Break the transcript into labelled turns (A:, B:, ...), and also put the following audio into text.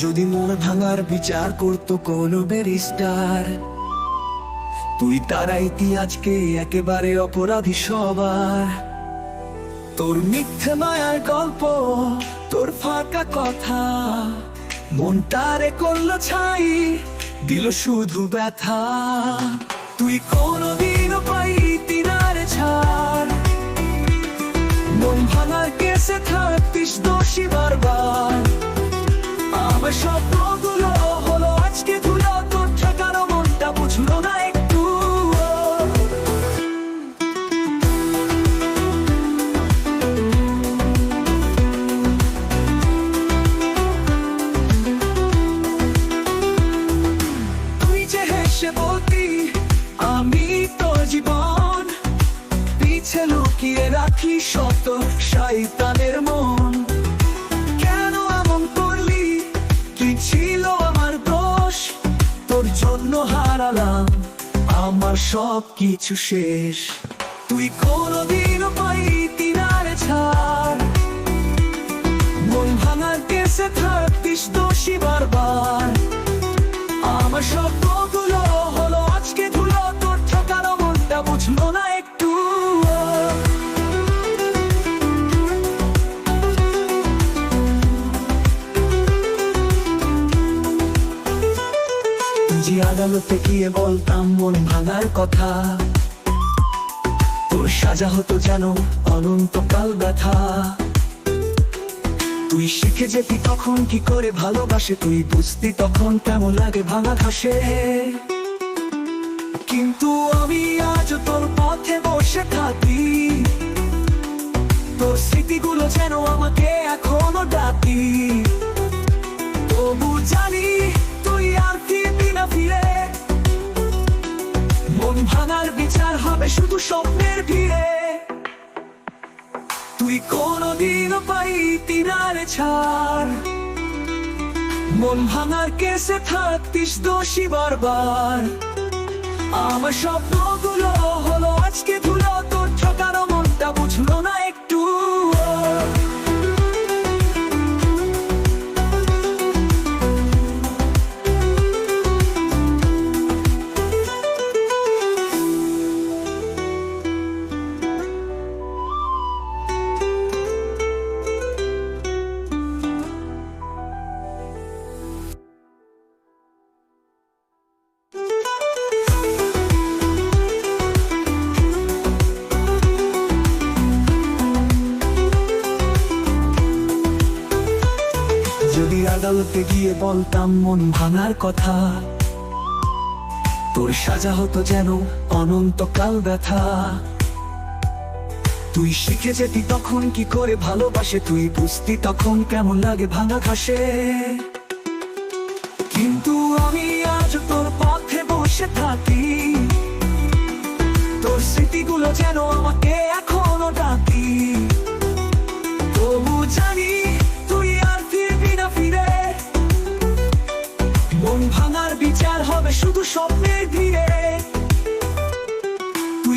A: যদি মন ভাঙার বিচার করতো কোনো ব্যারিস্টার? তুই তারা ইতিহাসকে একেবারে অপরাধী সবার। তোর মিথ্যে মায়ার গল্প, তোর ফাঁকা কথা মনটারে করল ছাই, দিল শুধু ব্যথা। তুই কোনোদিনও পাই তিনারে ছাড়। মন ভাঙার কেসে থাকতিস দোষী আমার স্বপ্নগুলো হলো আজকে না একটু। তুই যে আমি পিছে লুকিয়ে রাখি শত শয়তানের মন। সব কিছু শেষ। তুই কোনোদিনও পাই তিনারে ছাড়। মন ভাঙার কেসে থাকতিস দোষী বারবার। আমার স্বপ্নগুলো যে আদালতে গিয়ে বলতাম, মন ভাঙার কথা। তোর সাজা হতো যেন অনন্তকাল ব্যথা। তুই শিখে যেতি তখন কি করে ভালোবাসে, তুই বুঝতি তখন কেমন লাগে ভাঙা ঘাসে কিন্তু আমি আজ তোর পথে বসে থাকি। তোর স্মৃতিগুলো যেন আমাকে এখনও ভাঙার বিচার হবে শুধু স্বপ্নের ভিড়ে। তুই কোনদিনও পাই তিনার ছাড়। মন ভাঙার কেসে থাকতিস দোষী বারবার। আমার স্বপ্নগুলো হলো আজকে ধুলো আদালতে গিয়ে বলতাম, মন ভাঙার কথা। তোর সাজা হতো যেন অনন্তকাল ব্যথা। তুই শিখে যেতি তখন কি করে ভালোবাসে, তুই বুঝতি তখন কেমন লাগে ভাঙা ঘাসে। কিন্তু আমি আজ তোর পথে বসে থাকি। তোর স্মৃতিগুলো যেন আমাকে